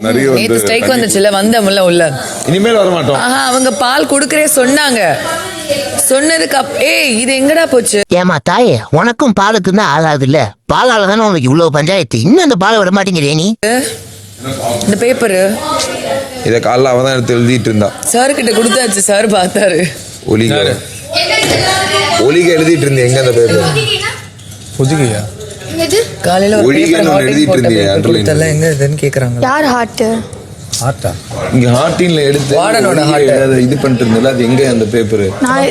நிறைய வந்து ஸ்ட்ரைக் வந்துச்சுல வந்தமுல்ல உள்ள. இனிமேல் வர மாட்டோம் ஆஹா அவங்க பால் குடுக்கறே சொன்னாங்க. சொன்னதுக்கு அப் ஏய் இது எங்கடா போச்சு? ஏமா தாயே உனக்கும் பாலுக்கும் தான் ஆகாது இல்ல பாலால தானே உனக்கு இவ்வளவு பஞ்சாயத்து? இன்னும் அந்த பாலை விட மாட்டேங்கிறே நீ? இந்த பேப்பரு இதை காலைல அவன் தான் எடுத்து எழுதிட்டு இருந்தா சார் கிட்ட கொடுத்தாச்சு சார் பார்த்தாரு. ஒலிக. ஒலிக எழுதிட்டு இருந்தேன் எங்க அந்த பேப்பர் ஒதுக்கியா? காலையில ஒரு பேப்பர் underline கொடுத்தல எங்க இதுன்னு கேக்குறாங்க. யார் ஹார்ட் இங்க ஹார்டின்ல எடுத்து இது பண்ணிட்டு இருந்தல அது எங்க அந்த பேப்பர்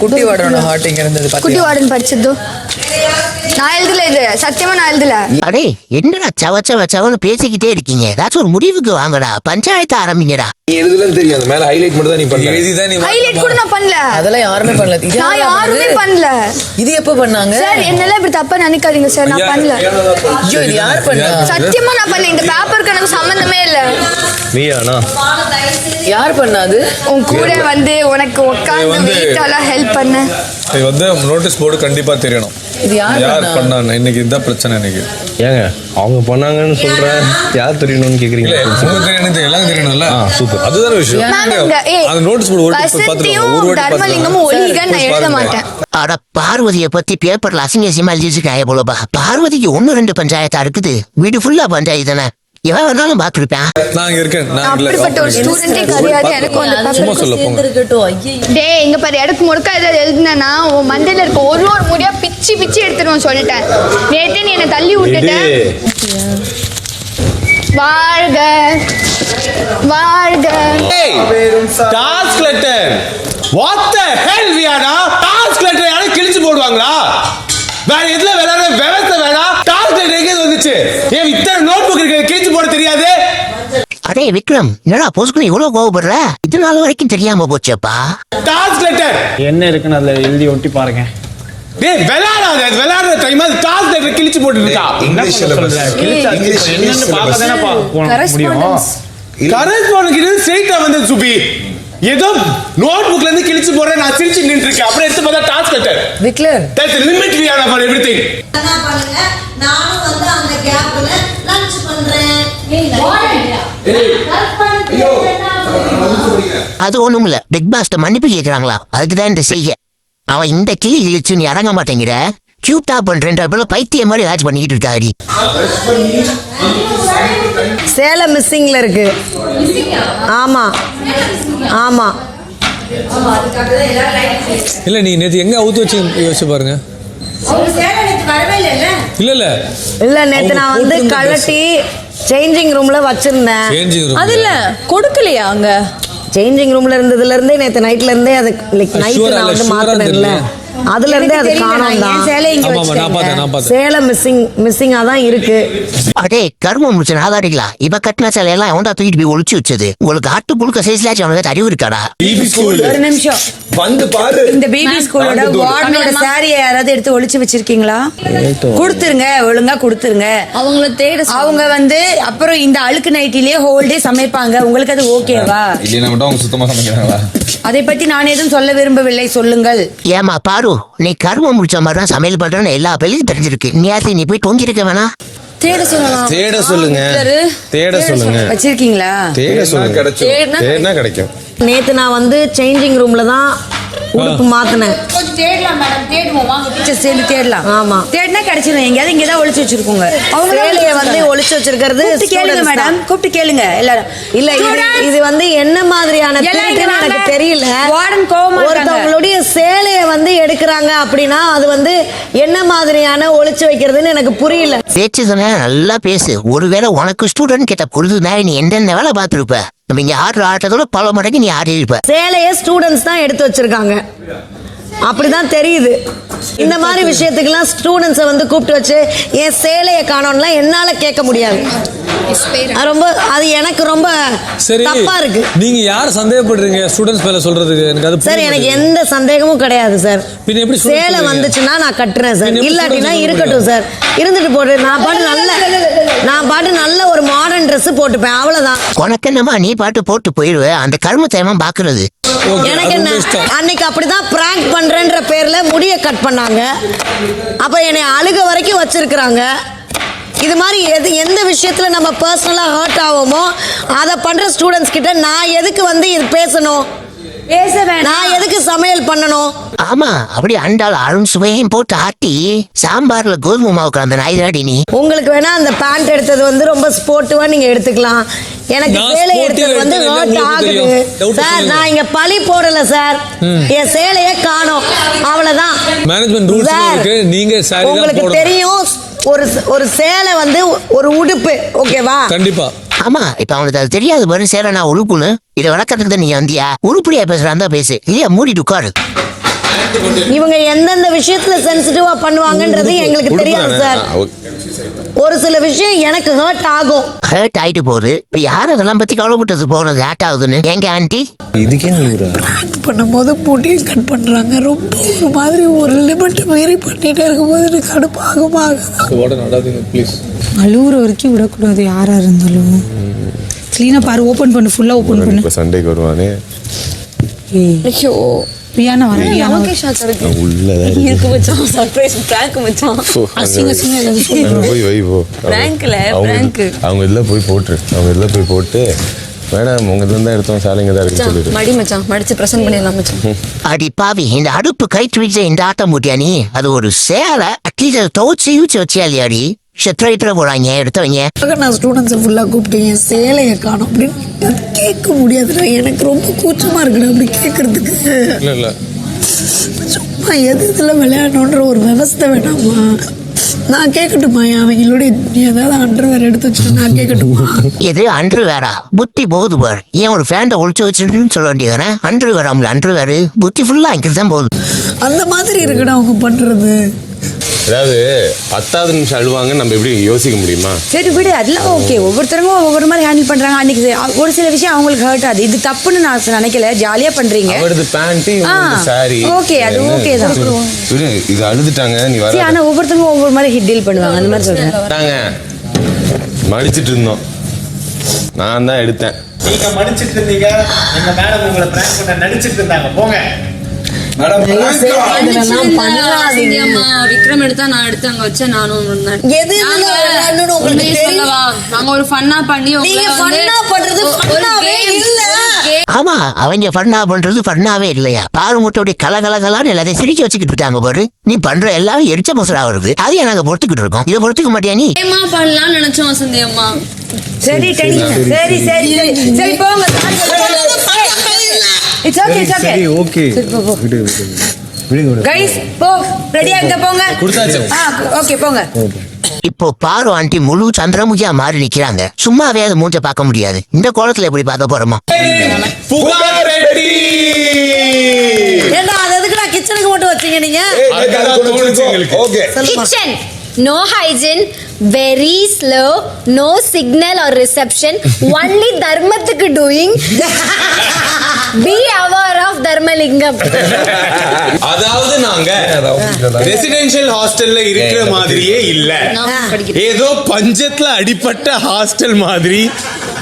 குட்டி வாடனோட இருந்தது குட்டி படிச்சது. நான் எழுதல இது. சத்தியமா நான் எழுதல. அடே என்னடா சவ சவ சவன்னு பேசிக்கிட்டே இருக்கீங்க? ஏதாச்சும் ஒரு முடிவுக்கு வாங்கடா. பஞ்சாயத்து ஆரம்பிங்கடா. நீ எழுதலன்னு தெரியும் அந்த மேல ஹைலைட் மட்டும் தான் நீ பண்ண. எழுதிதான் நீ ஹைலைட் கூட நான் பண்ணல. அதெல்லாம் யாருமே பண்ணல. நான் யாரா யாருமே? பண்ணல. இது எப்ப பண்ணாங்க? சார் என்னெல்லாம் இப்படி தப்பா நினைக்காதீங்க சார் நான் பண்ணல. ஐயோ இது யார் பண்ணா? சத்தியமா நான் பண்ணல. இந்த பேப்பருக்கு எனக்கு சம்பந்தமே இல்ல. நீயாண்ணா யார் பண்ணாது உன் கூட வந்து உனக்கு உட்காந்து வந்து- வெயிட்டாலாம் ஹெல்ப் பண்ண. இது வந்து நோட்டீஸ் போர்டு கண்டிப்பா தெரியணும். இது யார் யார் பண்ணா? பண்ணா இன்னைக்கு இதுதான் பிரச்சனை இன்னைக்கு. ஏங்க அவங்க பண்ணாங்கன்னு சொல்றேன். யார் தெரியணும்னு கேக்குறீங்க? உங்களுக்கு தெரியணும் எல்லாம் தெரியணும்ல? super. அதுதானே விஷயம். அந்த நோட்டீஸ் போர்டு ஒரு வசந்தியும் ஒரு வாட்டி தர்மலிங்கமும் ஒலிகன்னு நான் எழுத மாட்டேன். அட பார்வதியை பத்தி பேப்பர்ல அசிங்க அசிங்கமா எழுதிச்சிருக்காங்க போலப்பா. பார்வதிக்கு ஒண்ணு ரெண்டு பஞ்சாயத்தா இருக்குது. வீடு ஃபுல்லா பஞ்சாயத்து தானே? எவன் வேணாலும் பாத்துருப்பேன் நான் இங்க இருக்கேன். நான் நான் இல்ல. அப்படிப்பட்ட ஒரு ஸ்டூடெண்டே கிடையாது எனக்கும் அந்த சும்மா பேப்பர் சொல்ல போங்க. டேய் இங்க பாரு இடக்கு முழுக்க ஏதாவது எழுதுனா உன் மண்டையில இருக்க ஒரு ஒரு முடியா பிச்சு பிச்சு எடுத்துருவோம் சொல்லிட்டேன். நேத்தே நீ என்னை தள்ளி விட்டுட்ட. வாழ்க வாழ்க. Task letter what the hell வியாடா? Task letter யாரும் கிழிச்சு போடுவாங்களா? வேற எதுல விளையாட விவசாய வேணாம் டாஸ்க் லெட்டர் எங்க வந்துச்சு? ஏன் இத்தனை நோட் புக் இருக்கு கிழிச்சு அடே விக்ரம் என்னடா போஸ்குள்ள இவ்வளவு கோவப்படுற? இது நாள் வரைக்கும் தெரியாம போச்சேப்பா. டாஸ்க் லெட்டர் என்ன இருக்குன்னு அதுல எழுதி ஒட்டி பாருங்க. டேய் விளையாடாத அது விளையாடுற டைம் அது டாஸ்க் லெட்டர் கிழிச்சு போட்டு இருக்கா English syllabus. English English syllabus. Correspond கிட்ட ஸ்ட்ரைட்டா வந்து சுபி. ஏதோ நோட் புக்ல இருந்து கிழிச்சு போறேன் நான் சிரிச்சு நின்று இருக்கேன் அப்புறம் எடுத்து பார்த்தா டாஸ்க் லெட்டர் விக்லர். தட்ஸ் லிமிட் வியாடா ஃபார் எவ்ரிதிங் என்ன பண்ணுங்க? நானும் வந்து அந்த கேப்ல லஞ்ச் பண்றேன். அது ஒண்ணும் இல்ல. பிக் பாஸ்ட மன்னிப்பு கேக்குறாங்களா? அதுக்குதான் இந்த செய்ய அவன் இந்த கிளி இழிச்சு நீ இறங்க மாட்டேங்கிற. கியூப் டாப் பண்றேன்ற பைத்தியம் மாதிரி ஏதாச்சும் பண்ணிக்கிட்டு இருக்காடி. சேலம் மிஸ்ஸிங்ல இருக்கு. ஆமா. ஆமா. இல்ல நீ நேத்து எங்க அவுத்து வச்சு யோசிச்சு பாருங்க. இல்ல இல்ல. இல்ல நேத்து நான் வந்து கழட்டி சேஞ்சிங் ரூம்ல வச்சிருந்தேன். அது இல்ல கொடுக்கலையா அங்க? சேஞ்சிங் ரூம்ல இருந்ததுல இருந்தே நேத்து நைட்ல இருந்தே அது லைக் நைட் நான் வந்து மாத்தினேன்ல. அதுல இருந்தே அது காணோம் தான் சேலம் மிஸ்ஸிங் மிஸ்ஸிங்கா தான் இருக்கு. அடே கருமம் முடிச்ச நாதாரிகளா இவ கட்டின சிலையெல்லாம் எவன்டா தூக்கிட்டு போய் ஒளிச்சு வச்சது? உங்களுக்கு ஆட்டு புழுக்க சைஸ்லாச்சும் அவனுக்கு அறிவு இருக்காடா? ஒரு நிமிஷம். வந்து பாரு. இந்த பேபி ஸ்கூலோட. வார்டனோட சாரியை யாராவது எடுத்து ஒளிச்சு வச்சிருக்கீங்களா? கொடுத்துருங்க ஒழுங்கா கொடுத்துருங்க. அவங்கள தேட அவங்க வந்து அப்புறம் இந்த அழுக்கு நைட்டிலேயே ஹோல் டே சமைப்பாங்க. உங்களுக்கு அது ஓகேவா இல்லைன்னா மட்டும் அவங்க சுத்தமா சமைக்கிறாங்களா? அதை பத்தி நான் எதுவும் சொல்ல விரும்பவில்லை. சொல்லுங்கள். ஏமா பாரு நீ கருமம் முடிச்ச மாதிரி தான் சமையல் பண்றேன்னு எல்லா பேருக்கும் தெரிஞ்சிருக்கு. நேரத்தை நீ போய் தொங்கி இருக்க வேணா? தேட சொல்லலாம். தேட சொல்லுங்க. தேட சொல்லுங்க. வச்சிருக்கீங்களா? தேட சொல்லுங்க கிடைக்கும். நேத்து நான் வந்து சேஞ்சிங் ரூம்ல தான் உடுப்பு மாத்தினேன். கொஞ்சம் தேடலாம் மேடம் தேடுவோம் வாங்க. டீச்சர் சேர்ந்து தேடலாம். ஆமா. தேடினா கிடைச்சிடும் எங்கேயாவது இங்கே தான் ஒளிச்சு வச்சிருக்கோங்க. சேலையை வந்து ஒளிச்சு வச்சிருக்கிறது கேளுங்க மேடம். கூப்பிட்டு கேளுங்க எல்லாரும். இல்ல இது இது வந்து என்ன மாதிரியான. எனக்கு தெரியல. Warden கோவமா. ஒருத்தவங்களுடைய சேலைய வந்து எடுக்கிறாங்க அப்படின்னா அது வந்து என்ன மாதிரியான ஒளிச்சு வைக்கிறதுன்னு எனக்கு புரியல. பேச்சு நல்லா பேசு. ஒருவேளை உனக்கு ஸ்டூடெண்ட் கிட்ட பொழுதுதான் நீ என்னென்ன வேலை பார்த்துருப்ப? நம்ம இங்க ஆடுற ஆட்டத்தோட பல மடங்கு நீ ஆடி இருப்ப சேலைய ஸ்டூடெண்ட்ஸ் தான் எடுத்து வச்சிருக்காங்க. அப்படிதான் தெரியுது. இந்த மாதிரி விஷயத்துக்கெல்லாம் ஸ்டூடெண்ட்ஸை வந்து கூப்பிட்டு வச்சு என் சேலையை காணோம்லாம் என்னால கேட்க முடியாது. அது ரொம்ப அது எனக்கு ரொம்ப சரி தப்பா இருக்கு. நீங்க யார் சந்தேகப்படுறீங்க ஸ்டூடெண்ட்ஸ் மேல சொல்றதுக்கு? எனக்கு அது சார் எனக்கு. எந்த சந்தேகமும் கிடையாது சார். பின்ன எப்படி சேலை? வந்துச்சுன்னா நான் கட்டுறேன் சார். இல்லாட்டினா இருக்கட்டும் சார். இருந்துட்டு போட்டு நான் பாட்டு நல்ல நான் பாட்டு நல்ல ஒரு மாடர்ன் Dress போட்டுப்பேன் அவ்வளவுதான். உனக்கு என்னமா நீ பாட்டு போட்டு போயிடுவ? அந்த கரும தேமம் பாக்குறது எனக்கு என்ன. அன்னைக்கு அப்படிதான் பிராங்க் பண்ணுறேன்ற பேரில் முடியை கட் பண்ணாங்க. அப்போ என்னை அழுக வரைக்கும் வச்சுருக்குறாங்க. இது மாதிரி எது எந்த விஷயத்தில் நம்ம பர்சனலாக ஹர்ட் ஆவோமோ அதை பண்ணுற ஸ்டூடெண்ட்ஸ் கிட்ட நான் எதுக்கு வந்து இது பேசணும்? நான் எதுக்கு சமையல் பண்ணணும்? ஆமா அப்படி அண்டாள் அருண் சுவையும் போட்டு ஆட்டி சாம்பார்ல கோதுமை மாவு கலந்த நாய்தாடி நீ. உங்களுக்கு வேணா அந்த பேண்ட் எடுத்தது வந்து ரொம்ப ஸ்போர்ட்டிவா நீங்க எடுத்துக்கலாம். எனக்கு சேலை எடுத்தது வந்து ஹர்ட் ஆகுது. சார். நான் இங்க பழி போடல சார் என் சேலையே காணோம். அவ்வளவுதான். மேனேஜ்மெண்ட் ரூல்ஸ் சார், இருக்கு. நீங்க உங்களுக்கு தெரியும் ஒரு ஒரு சேலை வந்து ஒரு உடுப்பு ஓகேவா கண்டிப்பா. ஆமா இப்ப அவனுக்கு அது தெரியாது. பாரு சேர நான் உழுப்புன்னு. இதை வளர்க்கறதுக்கு தான் நீ வந்தியா? உருப்படியா பேசுறான் தான் பேசு. இல்லையா மூடிட்டு உட்காரு. இவங்க எந்தெந்த விஷயத்துல சென்சிட்டிவா பண்ணுவாங்கன்றது எங்களுக்கு தெரியாது சார் ஒரு சில விஷயம் எனக்கு ஹர்ட் ஆகும். ஹர்ட் ஆயிட்டு போகுது. இப்ப யார் அதெல்லாம் பத்தி கவலைப்பட்டது? போனது ஹேட் ஆகுதுன்னு. எங்க ஆண்டி இதுக்கே பண்ணும்போது முடியும் கட் பண்றாங்க. ரொம்ப ஒரு மாதிரி ஒரு லிமிட் மீறி பண்ணிட்டே இருக்கும்போது எனக்கு கடுப்பாகமா? ஆகுது ப்ளீஸ் அழுகுற வரைக்கும் விடக்கூடாது யாரா இருந்தாலும். க்ளீனாக பாரு ஓப்பன் பண்ணு ஃபுல்லாக ஓப்பன் பண்ணு. இப்போ சண்டைக்கு வருவானே? ஐயோ. பிரியாணா வர நமக்கே ஷாக் இருக்கு நான் உள்ளதான் இருக்கு. இருக்கு மச்சான் சர்ப்ரைஸ் பிராங்க் மச்சான். போ, அசிங்க அசிங்க போய் வை போ. அவங்க இதில் போய் போட்டுரு. அவங்க இதில் போய் போட்டு மேடம் உங்க இதுல தான் எடுத்தோம் சாலைங்க தான் இருக்குன்னு சொல்லிடு. மடி மச்சான் மடிச்சு பிரசன்ட் பண்ணிடலாம் மச்சான். அடி பாவி இந்த அடுப்பு கைட்டு வச்ச இந்த ஆட்டம் முட்டியா நீ? அது ஒரு சேலை. அட்லீஸ்ட் அதை துவச்சி யூச்சு வச்சியா இல்லையாடி செட்ரைட்டில் போறாங்க எடுத்தவங்க. நான் ஸ்டூடெண்ட்ஸை ஃபுல்லாக கூப்பிட்டு என் சேலையை காணும் அப்படின்னு அது கேட்க முடியாதுடா. எனக்கு ரொம்ப கூச்சமாக இருக்குடா அப்படி கேட்கறதுக்கு இல்ல இல்ல. சும்மா எது இதில் விளையாடணுன்ற ஒரு விவஸ்தை வேணாமா? நான் கேட்கட்டுமா அவங்களுடைய நீ ஏதாவது அண்டர்வேர் எடுத்து வச்சுட்டு நான் கேட்கட்டுமா எது அன்று வேறா புத்தி போகுது பார். ஏன் ஒரு ஃபேண்டை ஒழிச்சு வச்சுருன்னு சொல்ல வேண்டியதானே? அன்று வேறாம்ல அன்று வேறு புத்தி ஃபுல்லா அங்கிட்டு தான் போகுது. அந்த மாதிரி இருக்குடா அவங்க பண்ணுறது அதாவது பத்தாவது நிமிஷம் அழுவாங்க நம்ம எப்படி யோசிக்க முடியுமா? சரி விடு அதெல்லாம் ஓகே ஒவ்வொருத்தருங்க ஒவ்வொரு மாதிரி ஹேண்டில் பண்றாங்க. அன்னைக்கு ஒரு சில விஷயம் அவங்களுக்கு ஹர்ட் ஆகுது. இது தப்புன்னு நான் நினைக்கல. ஜாலியா பண்றீங்க. அவரது பேண்ட் ஆ, சாரி okay, அது okay தான். விடு, இது அழுதுட்டாங்க நீ சரி வர ஆனா ஒவ்வொருத்தருங்க ஒவ்வொரு மாதிரி டீல் பண்ணுவாங்க. அந்த மாதிரி சொல்றேன். நாங்க மடிச்சிட்டு இருந்தோம். நான் தான் எடுத்தேன். நீங்க மடிச்சிட்டு இருந்தீங்க. எங்க மேடம் உங்களை பிராங்க் பண்ண நடிச்சிட்டு இருந்தாங்க. போங்க. விக்ரம் எடுத்தா நான் எடுத்து அங்க வச்சேன் நானும் இருந்தேன். எது நாங்க விளையாடணும்னு உங்களுக்கு உண்மையை தெரியும். சொல்லவா? நாங்க ஒரு ஃபன்னா பண்ணி உங்களை நீங்க வந்து ஃபன்னா பண்றது ஃபன்னாவே இல்ல. ஆமா அவங்க ஃபன்னா பண்றது ஃபன்னாவே இல்லையா? பாரு முட்டோடைய கல கல கலான்னு எல்லாத்தையும் சிரிக்க வச்சுக்கிட்டு இருக்காங்க பாரு. நீ பண்ற எல்லாம் எரிச்ச மசரா வருது. அதையே நாங்க பொறுத்துக்கிட்டு இருக்கோம்? இதை பொறுத்துக்க மாட்டியா நீ? பண்ணலாம்னு நினைச்சோம் வசந்தி அம்மா சரி சரி சரி. சரி சரி போங்க. It's okay. It's okay okay விடு விடு விடுங்க விடு கைஸ் போ. ரெடியா இருக்க போங்க. கொடுத்தாச்சு. ஆ ஓகே போங்க. இப்போ பாரு ஆண்டி முழு சந்திரமுகியா மாறி நிக்கிறாங்க. சும்மாவே அது மூஞ்ச பார்க்க முடியாது. இந்த கோலத்துல எப்படி பார்க்க போறோமா? புகார் ரெடி ஏண்டா அது எதுக்கு நான் கிச்சனுக்கு மட்டும் வச்சீங்க நீங்க. Okay. Kitchen. No hygiene, very slow, no signal or reception, only தர்மத்துக்கு doing. Be aware of Dharmalingam. அதாவது நாங்க ரெசிடென்ஷியல் ஹாஸ்டல்ல இருக்கிற மாதிரியே இல்ல. ஏதோ பஞ்சத்துல அடிப்பட்ட ஹாஸ்டல் மாதிரி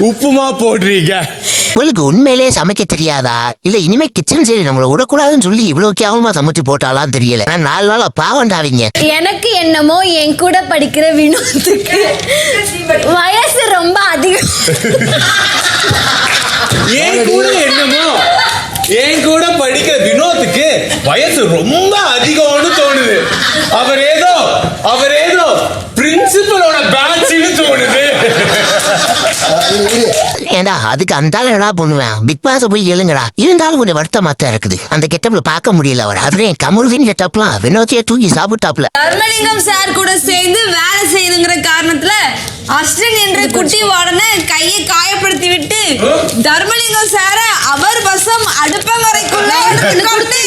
உப்புமா போடுறீங்க. உங்களுக்கு உண்மையிலேயே சமைக்க தெரியாதா? இல்ல இனிமே கிச்சன் சரி நம்மள விடக்கூடாதுன்னு சொல்லி இவ்வளவு கேவலமா சமைச்சு போட்டாலாம் தெரியல. நான் நாலு நாளா பாவண்டாவீங்க எனக்கு என்னமோ என் கூட படிக்கிற வினோத்துக்கு வயசு ரொம்ப அதிகம். ஏன் கூட படிக்கிற வினோத்துக்கு வயசு ரொம்ப அதிகம்னு தோணுது. அவர் ஏதோ அவர் ஏதோ பிரின்சிபலோட பேட்ச்னு தோணுது. ஏண்டா அதுக்கு அந்த ஆள் என்ன பண்ணுவேன்? பிக் பாஸ் போய் எழுங்கடா இருந்தாலும் கொஞ்சம் வருத்தமா தான் இருக்குது. அந்த கெட்டப்ல பார்க்க முடியல அவர். அதுல என் கமருதீன் கெட்டப்லாம் வினோத்திய தூக்கி சாப்பிட்டாப்ல தர்மலிங்கம் சார் கூட சேர்ந்து வேலை செய்யணுங்கிற காரணத்துல அஸ்டன் என்ற குட்டி வார்டனை கையை காயப்படுத்தி விட்டு தர்மலிங்கம் சார அவர் வசம் அடுப்பங்கரைக்குள்ள எடுத்துக்கொண்டு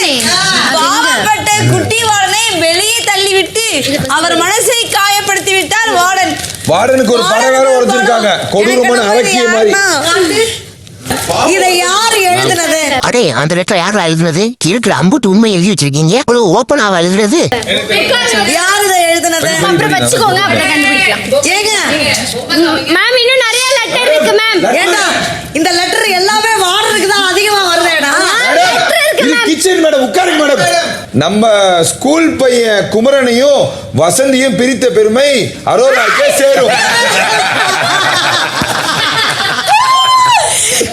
பாவப்பட்ட குட்டி வார்டனை வெளியே தள்ளிவிட்டு அவர் மனசை காயப்படுத்தி விட்டார் வார்டன் வார்டனுக்கு ஒரு படம் வேற உடைச்சிருக்காங்க கொடூரமான அலக்கிய மாதிரி. இதை யாரு எழுதுனது? அடே அந்த லெட்டர் யாரா எழுதுனது? இருக்கிற அம்புட்டு உண்மை எழுதி வச்சிருக்கீங்க. இவ்வளவு ஓப்பனாவா எழுதுறது? யார் இதை எழுதுனது? அப்புறம் வச்சுக்கோங்க அப்புறம் கண்டுபிடிக்கலாம். ஏங்க? மேம் இன்னும் நிறைய லெட்டர் இருக்கு மேம் ஏண்டா இந்த லெட்டர் எல்லாமே வார்டனுக்கு தான் அதிகமா வருதேடா கிச்சன் மேடம் உட்காருங்க மேடம் நம்ம ஸ்கூல் பையன் குமரனையும் வசந்தியும் பிரித்த பெருமை அரோராக்கே சேரும்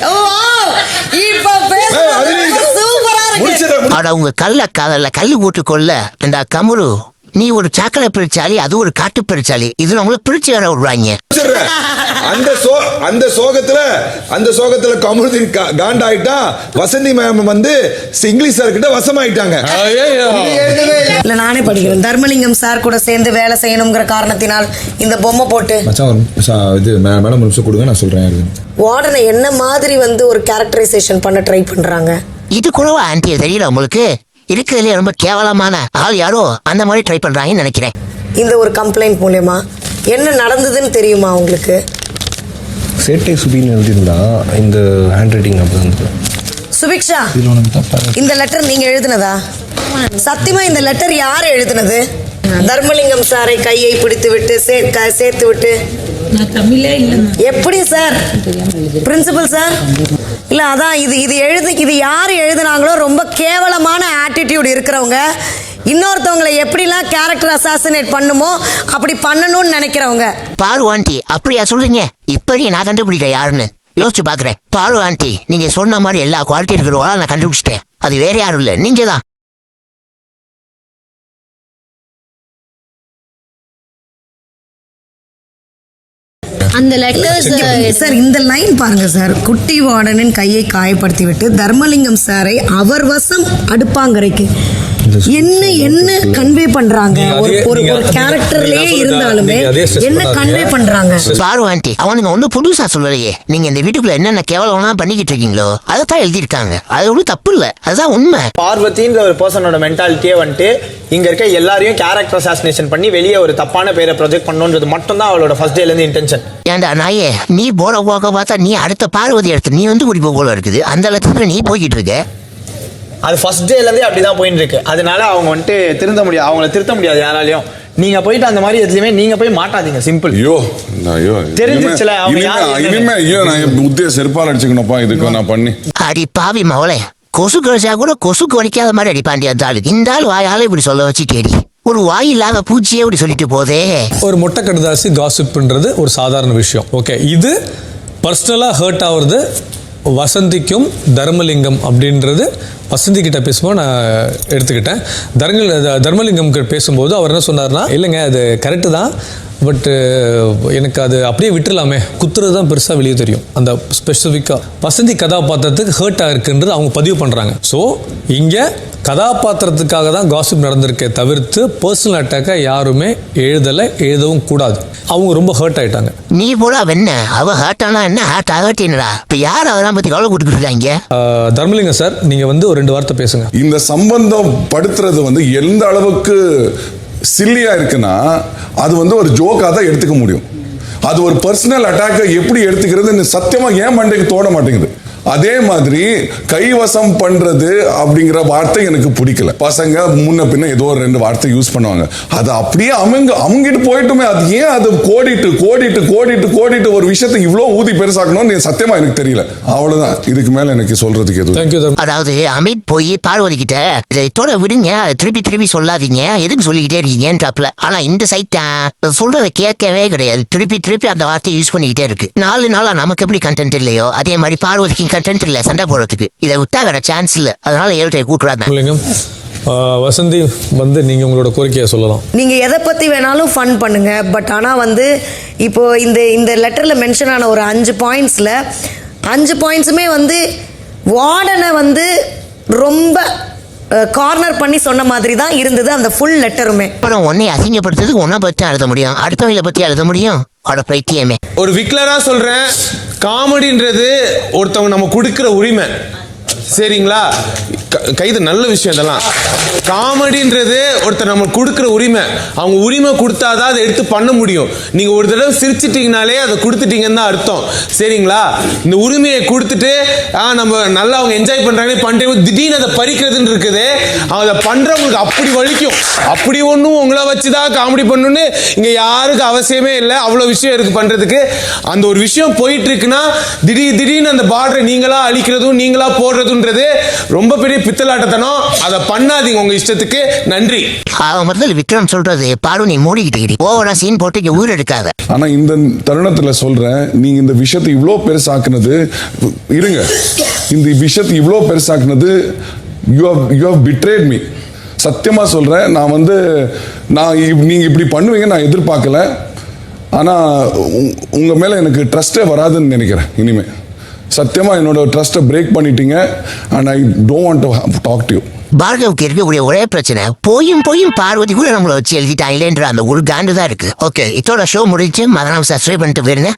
ஓ, இப்ப ஏய், அது நீ- பேசுறது சூப்பரா இருக்கு அவங்க கல்ல காதல கல் போட்டு ரெண்டா கமுரு நீ ஒரு சாக்கடை பிரிச்சாலி அது ஒரு காட்டு பிரிச்சாலி இதுல உங்களை பிரிச்சு வேற விடுவாங்க. அந்த சோ அந்த சோகத்துல அந்த சோகத்துல கமருதீன் கா- காண்டாயிட்டான் வசந்தி மேம் வந்து இங்கிலீஷ் சார் கிட்ட வசமாயிட்டாங்க. இல்ல. நானே படிக்கிறேன். தர்மலிங்கம் சார் கூட சேர்ந்து வேலை செய்யணுங்கிற காரணத்தினால் இந்த பொம்மை போட்டு. இது மேடம் நிமிஷம் கொடுங்க நான் சொல்றேன் வார்டனை என்ன மாதிரி வந்து ஒரு கேரக்டரைசேஷன் பண்ண ட்ரை பண்றாங்க? இது கூடவா ஆன்டி தெரியல உங்களுக்கு? இருக்கிறதுலே ரொம்ப கேவலமான ஆள் யாரோ அந்த மாதிரி ட்ரை பண்றாங்கன்னு நினைக்கிறேன். இந்த ஒரு கம்ப்ளைண்ட் மூலயமா என்ன நடந்ததுன்னு தெரியுமா உங்களுக்கு? சேட்டை சுபின்னு எழுதியிருந்தா இந்த ஹேண்ட் ரைட்டிங் அப்படி இருந்தது. சுபிக்ஷா இதில் ஒன்று தப்பா இந்த லெட்டர் நீங்க எழுதுனதா? சத்தியமா இந்த லெட்டர் யார் எழுதுனது? தர்மலிங்கம் சாரை கையை பிடித்து விட்டு சே- க- சேர்த்து விட்டு எப்படி சார்? Principal sir? இல்ல அதான் இது இது எழுது இது யார் எழுதுனாங்களோ ரொம்ப கேவலமான ஆட்டிடியூட் இருக்கிறவங்க. இன்னொருத்தவங்களை எப்படிலாம் கேரக்டர் அசாசினேட் பண்ணுமோ அப்படி பண்ணணும்னு நினைக்கிறவங்க. பாரு ஆண்டி அப்படியா சொல்றீங்க? இப்படி நான் கண்டுபிடிக்க யாருன்னு. யோசிச்சு பாக்குறேன். பாரு ஆண்டி நீங்க சொன்ன மாதிரி எல்லா குவாலிட்டி இருக்கிறவங்களா நான் கண்டுபிடிச்சிட்டேன். அது வேற யாரும் இல்ல. நீங்க தான் அந்த லெட்டர்ஸ் சார் இந்த லைன் பாருங்க சார் குட்டி வார்டனின் கையை காயப்படுத்தி விட்டு தர்மலிங்கம் சாரை அவர் வசம் அடுப்பாங்கரைக்கு. என்ன என்ன கன்வே பண்றாங்க? ஒரு அதே- ஒரு ஒரு அதே- கேரக்டர்லயே இருந்தாலுமே அதே என்ன. கன்வே பண்றாங்க? பாரு ஆண்டி அவனுங்க ஒன்றும் புதுசா சொல்லலையே. நீங்க இந்த வீட்டுக்குள்ள என்னென்ன கேவலம்லாம் பண்ணிக்கிட்டு இருக்கீங்களோ அதைத்தான் எழுதியிருக்காங்க. அது ஒன்றும் தப்பு இல்ல. அதுதான் உண்மை. பார்வதின்ற ஒரு பர்சனோட மென்டாலிட்டியே வந்துட்டு இங்க இருக்க எல்லாரையும் கேரக்டர் அசாசினேஷன் பண்ணி வெளியே ஒரு தப்பான பேரை ப்ரொஜெக்ட் பண்ணணுன்றது மட்டும் தான் அவளோட ஃபர்ஸ்ட் டேல இருந்து இன்டென்ஷன் ஏன்டா நாயே நீ போற போக்க பார்த்தா நீ அடுத்த பார்வதி எடுத்து நீ வந்து குடிப்ப போல இருக்குது. அந்த இடத்துல நீ போய்கிட்டு இருக்க. அது ஃபர்ஸ்ட் டேல இருந்தே அப்படிதான் போயிட்டு இருக்கு அதனால அவங்க வந்துட்டு திருந்த முடியாது அவங்கள திருத்த முடியாது யாராலையும். நீங்க போயிட்டு அந்த மாதிரி எதுலயுமே நீங்க போய் மாட்டாதீங்க சிம்பிள் ஐயோ ஐயோ தெரிஞ்சிருச்சுல, அவங்க இனிமே- ஐயோ நான் என் புத்திய செருப்பால் அடிச்சுக்கணும்ப்பா இதுக்கு நான் பண்ணி. அடி பாவி மவளே. கொசு கழிச்சா கூட கொசுக்கு வலிக்காத மாதிரி அடிப்பாண்டி அந்த ஆளு இந்த ஆள் வாயால இப்படி சொல்ல வச்சு தேடி ஒரு வாய் இல்லாத பூச்சியே இப்படி சொல்லிட்டு போதே. ஒரு மொட்டை கடுதாசி காசிப்ன்றது ஒரு சாதாரண விஷயம். ஓகே இது பர்சனலாக ஹர்ட் ஆகுறது வசந்திக்கும் தர்மலிங்கம் அப்படின்றது வசந்தி கிட்ட பேசும்போது நான் எடுத்துக்கிட்டேன். தர்ம தர்மலிங்கம் பேசும்போது அவர் என்ன சொன்னார்னா இல்லைங்க அது கரெக்டு தான். பட்டு எனக்கு அது அப்படியே விட்டுறலாமே. குத்துறது தான் பெருசாக வெளியே தெரியும். அந்த ஸ்பெசிஃபிக்காக வசந்தி கதாபாத்திரத்துக்கு ஹர்ட் ஆயிருக்குன்றது அவங்க பதிவு பண்ணுறாங்க ஸோ இங்கே கதாபாத்திரத்துக்காக தான் காசிப் நடந்திருக்கே தவிர்த்து பர்சனல் அட்டாக்கை யாருமே எழுதலை எழுதவும் கூடாது. அவங்க ரொம்ப ஹர்ட் ஆயிட்டாங்க. நீ போல வெண்ண அவ ஹேர்ட் ஆனா என்ன? ஹேர்ட் ஆகட்டினடா இப்ப யார் அதெல்லாம் பத்தி கவலை கொடுத்துட்டு இருக்காங்க? ஆஹ் தர்மலிங்கம் சார் நீங்கள் வந்து ஒரு ரெண்டு வார்த்தை பேசுங்க. இந்த சம்பந்தம் படுத்துறது வந்து எந்த அளவுக்கு சில்லியாக இருக்குன்னா அது வந்து ஒரு ஜோக்காக தான் எடுத்துக்க முடியும். அது ஒரு பர்சனல் அட்டாக்கை எப்படி எடுத்துக்கிறது சத்தியமாக ஏன் மண்டைக்கு தோட மாட்டேங்குது. அதே மாதிரி கைவசம் பண்றது அப்படிங்கிற வார்த்தை எனக்கு பிடிக்கல. பசங்க முன்ன பின்ன ஏதோ ஒரு ரெண்டு வார்த்தை யூஸ் பண்ணுவாங்க. அது அப்படியே அவங்க அவங்கிட்டு போயிட்டுமே அது ஏன் அது கோடிட்டு கோடிட்டு கோடிட்டு கோடிட்டு ஒரு விஷயத்தை இவ்வளோ ஊதி பெருசாக்கணும்னு சத்தியமா எனக்கு தெரியல. அவ்வளவுதான். இதுக்கு மேல எனக்கு சொல்றதுக்கு எதுவும் அதாவது அமித் போய் பார்வதி கிட்ட இதை இதோட விடுங்க திருப்பி திருப்பி சொல்லாதீங்க எதுக்கு சொல்லிக்கிட்டே இருக்கீங்கன்றாப்ல. ஆனா இந்த சைட் சொல்றதை கேட்கவே கிடையாது. திருப்பி திருப்பி அந்த வார்த்தையை யூஸ் பண்ணிக்கிட்டே இருக்கு. நாலு நாளா நமக்கு எப்படி கண்டென்ட் இல்லையோ அதே மாதிரி பார்வதிக்கு கண்டென்ட் இல்ல சண்டை போடுறதுக்கு. இதை விட்டா வேற சான்ஸ் இல்ல. அதனால ஏழ்கிட்ட கூட்டுறாங்க வசந்தி வந்து நீங்கள் உங்களோட கோரிக்கையை சொல்லலாம். நீங்க எதை பத்தி வேணாலும் ஃபன் பண்ணுங்க. பட் ஆனா வந்து இப்போ இந்த இந்த லெட்டர்ல மென்ஷன் ஆன ஒரு அஞ்சு பாயிண்ட்ஸ்ல அஞ்சு பாயிண்ட்ஸுமே வந்து வார்டனை வந்து ரொம்ப கார்னர் பண்ணி சொன்ன மாதிரி தான் இருந்தது அந்த ஃபுல் லெட்டருமே அப்புறம் உன்னை அசிங்கப்படுத்துறதுக்கு உன்னை பத்தி எழுத முடியும். அடுத்தவங்களை பத்தி எழுத முடியும். அட பைத்தியமே. ஒரு விக்லரா சொல்றேன். காமெடின்றது ஒருத்தவங்க நம்ம கொடுக்குற உரிமை. சரிங்களா? கைது நல்ல விஷயம் இதெல்லாம். காமெடின்றது ஒருத்தர் நம்ம கொடுக்குற உரிமை. அவங்க உரிமை கொடுத்தாதான் அதை எடுத்து பண்ண முடியும். நீங்க ஒரு தடவை சிரிச்சிட்டீங்கனாலே அதை கொடுத்துட்டீங்கன்னு தான் அர்த்தம். சரிங்களா? இந்த உரிமையை கொடுத்துட்டு ஆ நம்ம நல்லா அவங்க என்ஜாய் பண்றாங்க. பண்ணிட்டு திடீர்னு அதை பறிக்கிறதுன்னு இருக்குது. அதை பண்றவங்களுக்கு அப்படி வலிக்கும். அப்படி ஒன்றும் உங்களை வச்சு தான் காமெடி பண்ணணும்னு இங்க யாருக்கு அவசியமே இல்லை. அவ்வளோ விஷயம் இருக்கு பண்றதுக்கு. அந்த ஒரு விஷயம் போயிட்டு இருக்குன்னா திடீர் திடீர்னு அந்த பார்டரை நீங்களா அழிக்கிறதும் நீங்களா போடுறதுன்றது ரொம்ப பெரிய பித்தலாட்டத்தனம் அதை பண்ணாதீங்க உங்க இஷ்டத்துக்கு. நன்றி. அவன் முதல்ல விக்ரம் சொல்றது பார்வதி மூடிக்கிட்டு ஓவரா சீன் போட்டு இங்க ஊர் எடுக்காத. ஆனா இந்த தருணத்துல சொல்றேன் நீங்க இந்த விஷயத்தை இவ்வளோ பெருசாக்குனது இருங்க. இந்த விஷயத்தை இவ்வளோ பெருசாக்குனது you how you how betrayed me சத்தியமா சொல்றேன் நான் வந்து நான் நீங்க இப்படி பண்ணுவீங்க நான் எதிர்பார்க்கல. ஆனா உங்க மேல எனக்கு ட்ரஸ்டே வராதுன்னு நினைக்கிறேன் இனிமே. சத்தியமா என்னோட ட்ரஸ்ட்டை பிரேக் பண்ணிட்டீங்க and I don't want to talk to you பார்கவுக்கு இருக்கக்கூடிய ஒரே பிரச்சனை போயும் போயும் பார்வதி கூட நம்மளை வச்சு எழுதிட்டாங்களேன்ற அந்த ஒரு காண்டு தான் இருக்கு. ஓகே இதோட ஷோ முடிச்சு மதனம் சப்ஸ்கிரைப் பண்ணிட்டு போயிருந்தேன்